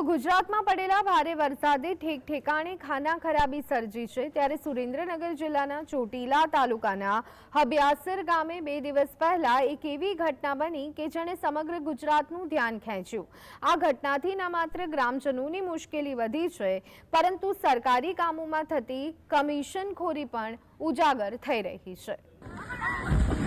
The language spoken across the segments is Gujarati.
તો ગુજરાતમાં પડેલા ભારે વરસાદે ઠેક ઠેકાણે ખાના ખરાબી સર્જી છે. ત્યારે સુરેન્દ્રનગર જિલ્લાના ચોટીલા તાલુકાના હબ્યાસર ગામે બે દિવસ પહેલા એક એવી ઘટના બની કે જેણે સમગ્ર ગુજરાતનું ધ્યાન ખેંચ્યું. આ ઘટનાથી ન માત્ર ગ્રામજનોની મુશ્કેલી વધી છે, પરંતુ સરકારી કામોમાં થતી કમિશનખોરી પણ ઉજાગર થઈ રહી છે.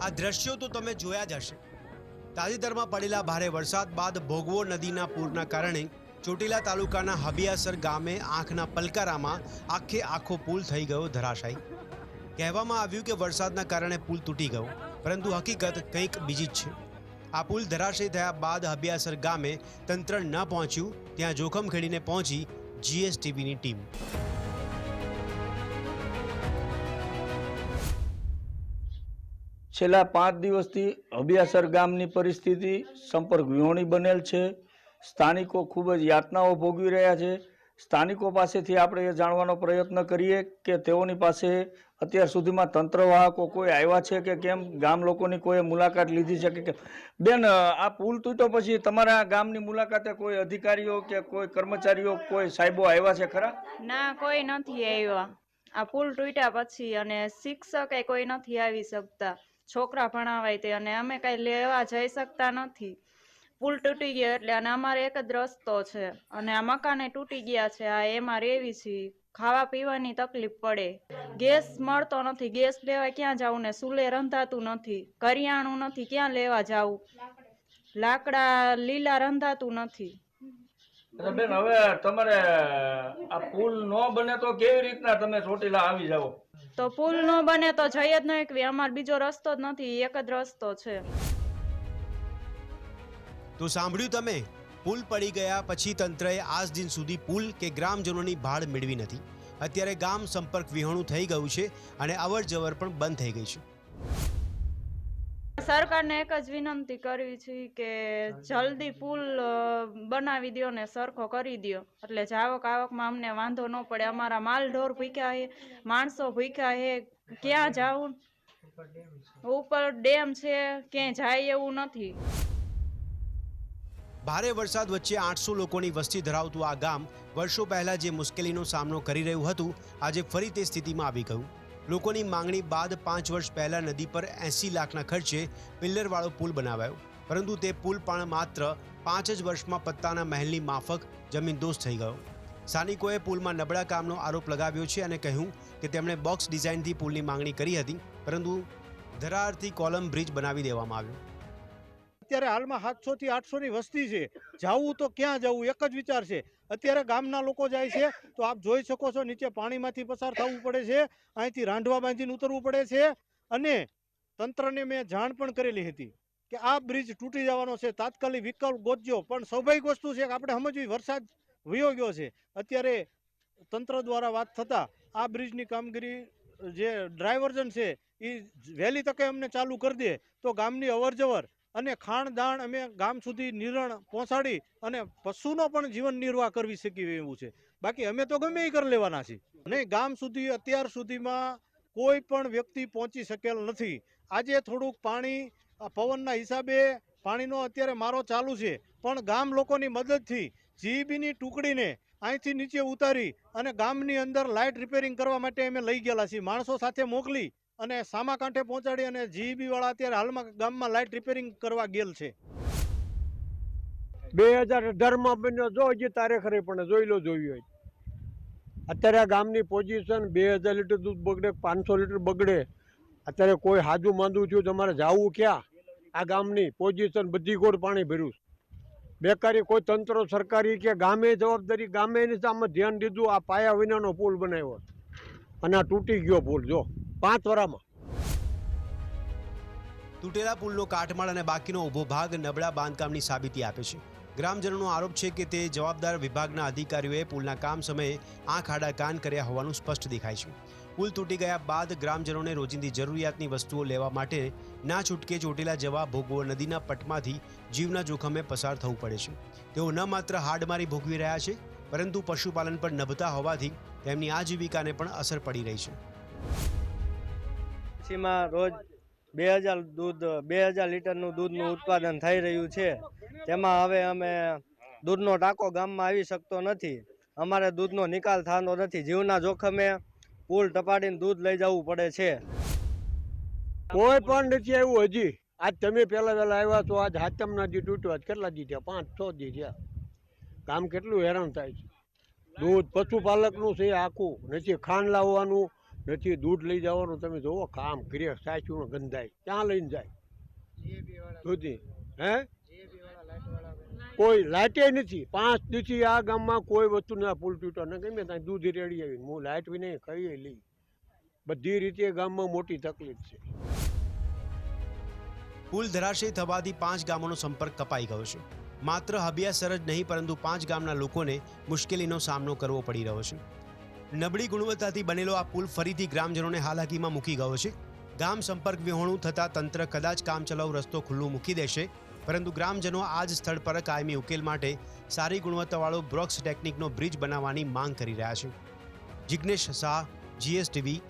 આ દ્રશ્યો તો તમે જોયા જ હશે. તાજેતરમાં પડેલા ભારે વરસાદ બાદ ભોગવો નદીના પૂરના કારણે ચોટીલા તાલુકાના હબિયાસર ગામે આંખના પલકારામાં આખે આખો પુલ થઈ ગયો ધરાશાયી. કહેવામાં આવ્યું કે વરસાદના કારણે પુલ તૂટી ગયો, પરંતુ હકીકત કંઈક બીજી જ છે. આ પુલ ધરાશયી થયા બાદ હબિયાસર ગામે તંત્ર ન પહોંચ્યું, ત્યાં જોખમ ખેડીને પહોંચી જીએસટીવીની ટીમ. છેલ્લા પાંચ દિવસથી અભિયાસર ગામની પરિસ્થિતિ, સંપર્ક વિહોણી બનેલ છે. સ્થાનિકો ખૂબ જ યાતનાઓ ભોગવી રહ્યા છે. સ્થાનિકો પાસેથી આપણે એ જાણવાનો પ્રયત્ન કરીએ કે તેઓની પાસે અત્યાર સુધીમાં તંત્રવાહકો કોઈ આવ્યા છે કે કેમ? ગામ લોકોની કોઈ મુલાકાત લીધી છે કે કેમ? બેન, આ પુલ તૂટ્યો પછી તમારા ગામની મુલાકાતે કોઈ અધિકારીઓ કે કોઈ કર્મચારીઓ, કોઈ સાહેબો આવ્યા છે ખરા? ના, કોઈ નથી આવ્યા. આ પુલ તૂટ્યા પછી અને શિક્ષકે કોઈ નથી આવી શકતા. છોકરા ભણાવાય તે અને અમે કઈ લેવા જઈ શકતા નથી. પુલ તૂટી ગયો એટલે અને અમારે એક જ રસ્તો છે અને આ મકાને તૂટી ગયા છે, આ એમાં રેવી છીએ ખાવા પીવાની તકલીફ પડે. ગેસ મળતો નથી, ગેસ લેવા ક્યાં જવું ને સુલે રંધાતું નથી. કરિયાણું નથી, ક્યાં લેવા જવું લાકડા લીલા રંધાતું નથી. એટલે બેન હવે તમારે આ પુલ ન બને તો કેવી રીતના તમે ચોટીલા આવી જાઓ? તો પુલ નો બને તો જઈ જ નહીં કે અમાર બીજો રસ્તો જ નથી એક જ રસ્તો છે. તો સાંભળ્યું તમે? પુલ પડી ગયા પછી તંત્રએ આજ દિન સુધી પુલ કે ગ્રામજનોની ભાડ મેળવી નથી. અત્યારે ગામ સંપર્ક વિહોણું થઈ ગયું છે અને અવર જવર પણ બંધ થઈ ગઈ છે. સરકારને એક જ વિનંતી કરવી છે કે જલ્દી પુલ બનાવી દ્યો ને સરખો કરી દ્યો. એટલે જાવક આવકમાં અમને વાંધો ન પડે. અમારા માલ ઢોર ભૂખ્યા હે, માણસો ભૂખ્યા હે, ક્યાં જાવું? ઉપર ડેમ છે, ક્યાંય જાય એવું નથી. ભારે વરસાદ વચ્ચે આઠસો લોકોની વસ્તી ધરાવતું આ ગામ વર્ષો પહેલા જે મુશ્કેલીનો સામનો કરી રહ્યું હતું, આજે ફરી તે સ્થિતિમાં આવી ગયું. લોકોની માંગણી બાદ પાંચ વર્ષ પહેલા નદી પર એંસી લાખના ખર્ચે પિલ્લરવાળો પુલ બનાવાયો. પરંતુ તે પુલ પણ માત્ર પાંચ જ વર્ષમાં પત્તાના મહેલની માફક જમીનદોસ્ત થઈ ગયો. સ્થાનિકોએ પુલમાં નબળા કામનો આરોપ લગાવ્યો છે અને કહ્યું કે તેમણે બોક્સ ડિઝાઇનથી પુલની માંગણી કરી હતી, પરંતુ ધરારથી કોલમ બ્રિજ બનાવી દેવામાં આવ્યો. અત્યારે હાલમાં સાતસો થી આઠસો ની વસ્તી છે. જવું તો ક્યાં જવું? એક જ વિચાર છે. અત્યારે ગામના લોકો જાય છે, તો આપ જોઈ શકો છો, નીચે પાણીમાંથી પસાર થવું પડે છે, અહીંથી રાંધવા બાંધીને ઉતરવું પડે છે. અને તંત્રને મેં જાણ પણ કરેલી હતી કે આ બ્રિજ તૂટી જવાનો છે. તાત્કાલિક વિકલ્પ ગોતજો. પણ સ્વાભાવિક વસ્તુ છે કે આપણે સમજવી, વરસાદ વયો ગયો છે. અત્યારે તંત્ર દ્વારા વાત થતાં આ બ્રિજની કામગીરી જે ડ્રાઈવર્જન છે એ વહેલી તકે અમને ચાલુ કરી દે. તો ગામની અવર જવર અને ખાણદાણ અમે ગામ સુધી નિરણ પહોંચાડી અને પશુનો પણ જીવન નિર્વાહ કરવી શકીએ એવું છે. બાકી અમે તો ગમે એ કરી લેવાના છીએ. નહીં ગામ સુધી, અત્યાર સુધીમાં કોઈ પણ વ્યક્તિ પહોંચી શકેલ નથી. આજે થોડુંક પાણી પવનના હિસાબે પાણીનો અત્યારે મારો ચાલુ છે. પણ ગામ લોકોની મદદથી જીબીની ટુકડીને અહીંથી નીચે ઉતારી અને ગામની અંદર લાઇટ રિપેરિંગ કરવા માટે અમે લઈ ગયેલા છીએ. માણસો સાથે મોકલી અને સામા કાંઠે પહોંચાડી અને જીઈબી વાળા અત્યારે હાલમાં ગામમાં લાઇટ રિપેરિંગ કરવા ગયેલ છે. બે હજાર અઢારમાં બન્યો, જો હજી તારીખ રહી, પણ જોઈ લો જોયું હોય. અત્યારે આ ગામની પોઝિશન બે હજાર લીટર દૂધ બગડે, પાંચસો લીટર બગડે. અત્યારે કોઈ હાજુ માંદું થયું તમારે જાવું ક્યાં? આ ગામની પોઝિશન બધી ગોળ પાણી ભર્યું. બેકારી કોઈ તંત્ર, સરકારી કે ગામે જવાબદારી, ગામે સામે ધ્યાન દીધું, આ પાયા વિનાનો પુલ બનાવ્યો અને આ તૂટી ગયો પુલ, જો. પાંચ વરામાં. તૂટેલા પુલનો કાટમાળ અને બાકીનો ઊભો ભાગ નબળા બાંધકામની સાબિતી આપે છે. ગ્રામજનોનો આરોપ છે કે તે જવાબદાર વિભાગના અધિકારીઓએ પુલના કામ સમયે આંખ આડા કાન કર્યા હોવાનું સ્પષ્ટ દેખાય છે. પુલ તૂટી ગયા બાદ ગ્રામજનોને રોજિંદી જરૂરિયાતની વસ્તુઓ લેવા માટે ના છૂટકે ચોટેલા જવા ભોગવો નદીના પટમાંથી જીવના જોખમે પસાર થવું પડે છે. તેઓ ન માત્ર હાડમારી ભોગવી રહ્યા છે, પરંતુ પશુપાલન પર નભતા હોવાથી તેમની આજીવિકાને પણ અસર પડી રહી છે. સીમાં રોજ બે હજાર દૂધ, બે હજાર લીટરનું દૂધનું ઉત્પાદન થઈ રહ્યું છે. તેમાં હવે અમે દૂધનો ટાંકો ગામમાં આવી શકતો નથી. અમારે દૂધનો નિકાલ થતો નથી. જીવના જોખમે પુલ ટપાડીને દૂધ લઈ જવું પડે છે. કોઈ પણ નથી આવ્યું હજી. આજ તમે પહેલા વહેલા આવ્યા તો આજ હાથમના દી તૂટ્યો કેટલા દી થયા? પાંચ, છ દી થયા. કામ કેટલું હેરાન થાય છે. દૂધ પશુપાલકનું છે આખું. નથી ખાંડ લાવવાનું નથી, દૂધ લઈ જવાનું, તમે જોવો, કામ કરીએ સાચું ગંધાય. ક્યાં લઈને જાય? સુધી, હે? કોઈ લાઇટે નથી. પાંચ દીથી આ ગામમાં કોઈ વસ્તુ ના પુલ તૂટો ને ગમે ત્યાં દૂધ રેડી આવી હું લાઇટ નહીં કહીએ લઈ. બધી રીતે ગામમાં મોટી તકલીફ છે. પુલ ધરાશયી થવાથી પાંચ ગામોનો સંપર્ક કપાઈ ગયો છે. માત્ર હબિયાસર જ નહીં, પરંતુ પાંચ ગામના લોકોને મુશ્કેલીનો સામનો કરવો પડી રહ્યો છે. નબળી ગુણવત્તાથી બનેલો આ પુલ ફરીથી ગ્રામજનોને હાલાકીમાં મૂકી ગયો છે. ગામ સંપર્ક વિહોણું થતાં તંત્ર કદાચ કામચલાઉ રસ્તો ખુલ્લું મૂકી દેશે, પરંતુ ગ્રામજનો આ જ સ્થળ પર કાયમી ઉકેલ માટે સારી ગુણવત્તાવાળો બ્રોક્સ ટેકનિકનો બ્રિજ બનાવવાની માંગ કરી રહ્યા છે. જિગ્નેશ શાહ, જીએસટીવી